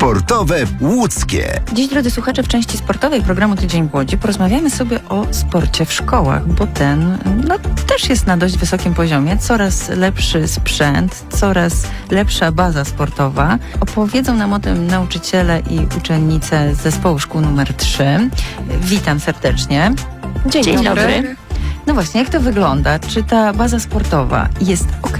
Sportowe łódzkie. Dziś, drodzy słuchacze, w części sportowej programu Tydzień w Łodzi porozmawiamy sobie o sporcie w szkołach, bo ten no, też jest na dość wysokim poziomie. Coraz lepszy sprzęt, coraz lepsza baza sportowa. Opowiedzą nam o tym nauczyciele i uczennice z zespołu szkół numer 3. Witam serdecznie. Dzień, Dzień dobry. dobry. No właśnie, jak to wygląda? Czy ta baza sportowa jest ok?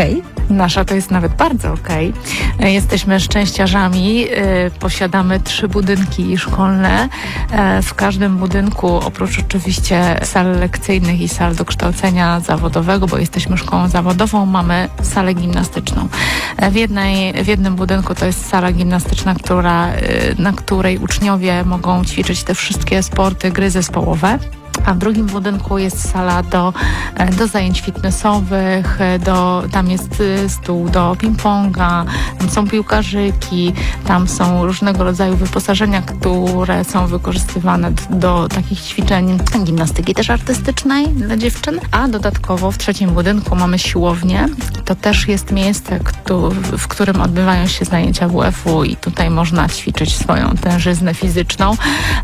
Nasza to jest nawet bardzo okej. E, Jesteśmy szczęściarzami. e, Posiadamy trzy budynki szkolne. E, W każdym budynku, oprócz oczywiście sal lekcyjnych i sal do kształcenia zawodowego, bo jesteśmy szkołą zawodową, mamy salę gimnastyczną. W, jednej, w jednym budynku to jest sala gimnastyczna, która, na której uczniowie mogą ćwiczyć te wszystkie sporty, gry zespołowe. A w drugim budynku jest sala do, e, do zajęć fitnessowych, e, do, tam jest y, stół do ping-ponga, tam są piłkarzyki, tam są różnego rodzaju wyposażenia, które są wykorzystywane do takich ćwiczeń gimnastyki też artystycznej dla dziewczyn. A dodatkowo w trzecim budynku mamy siłownię. To też jest miejsce, w którym odbywają się zajęcia WF-u i tutaj można ćwiczyć swoją tężyznę fizyczną.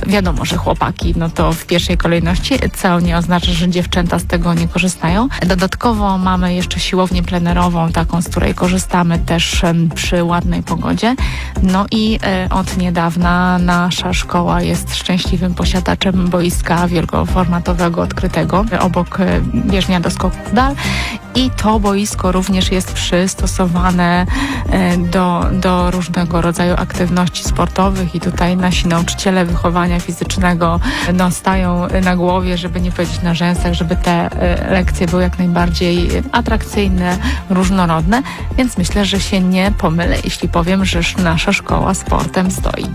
Wiadomo, że chłopaki, no to w pierwszej kolejności, co nie oznacza, że dziewczęta z tego nie korzystają. Dodatkowo mamy jeszcze siłownię plenerową, taką, z której korzystamy też przy ładnej pogodzie. No i e, od niedawna nasza szkoła jest szczęśliwym posiadaczem boiska wielkoformatowego odkrytego obok e, bieżnia do skoków dal. I to boisko również jest przystosowane e, do, do różnego rodzaju aktywności sportowych i tutaj nasi nauczyciele wychowania fizycznego no, stają na głowie, żeby nie powiedzieć na rzęsach, żeby te e, lekcje były jak najbardziej atrakcyjne, różnorodne, więc myślę, że się nie pomylę, jeśli powiem, że sz- nasza szkoła sportem stoi.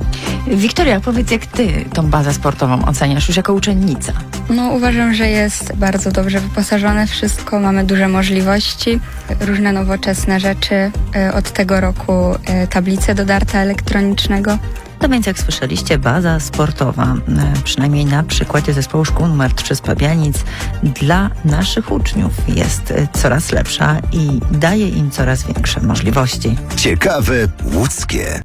Wiktoria, powiedz, jak ty tą bazę sportową oceniasz już jako uczennica? No uważam, że jest bardzo dobrze wyposażone wszystko, mamy duże możliwości, różne nowoczesne rzeczy. E, Od tego roku e, tablice do darta elektronicznego. No więc jak słyszeliście, baza sportowa, e, przynajmniej na przykładzie zespołu szkół nr 3 z Pabianic, dla naszych uczniów jest coraz lepsza i daje im coraz większe możliwości. Ciekawe łódzkie.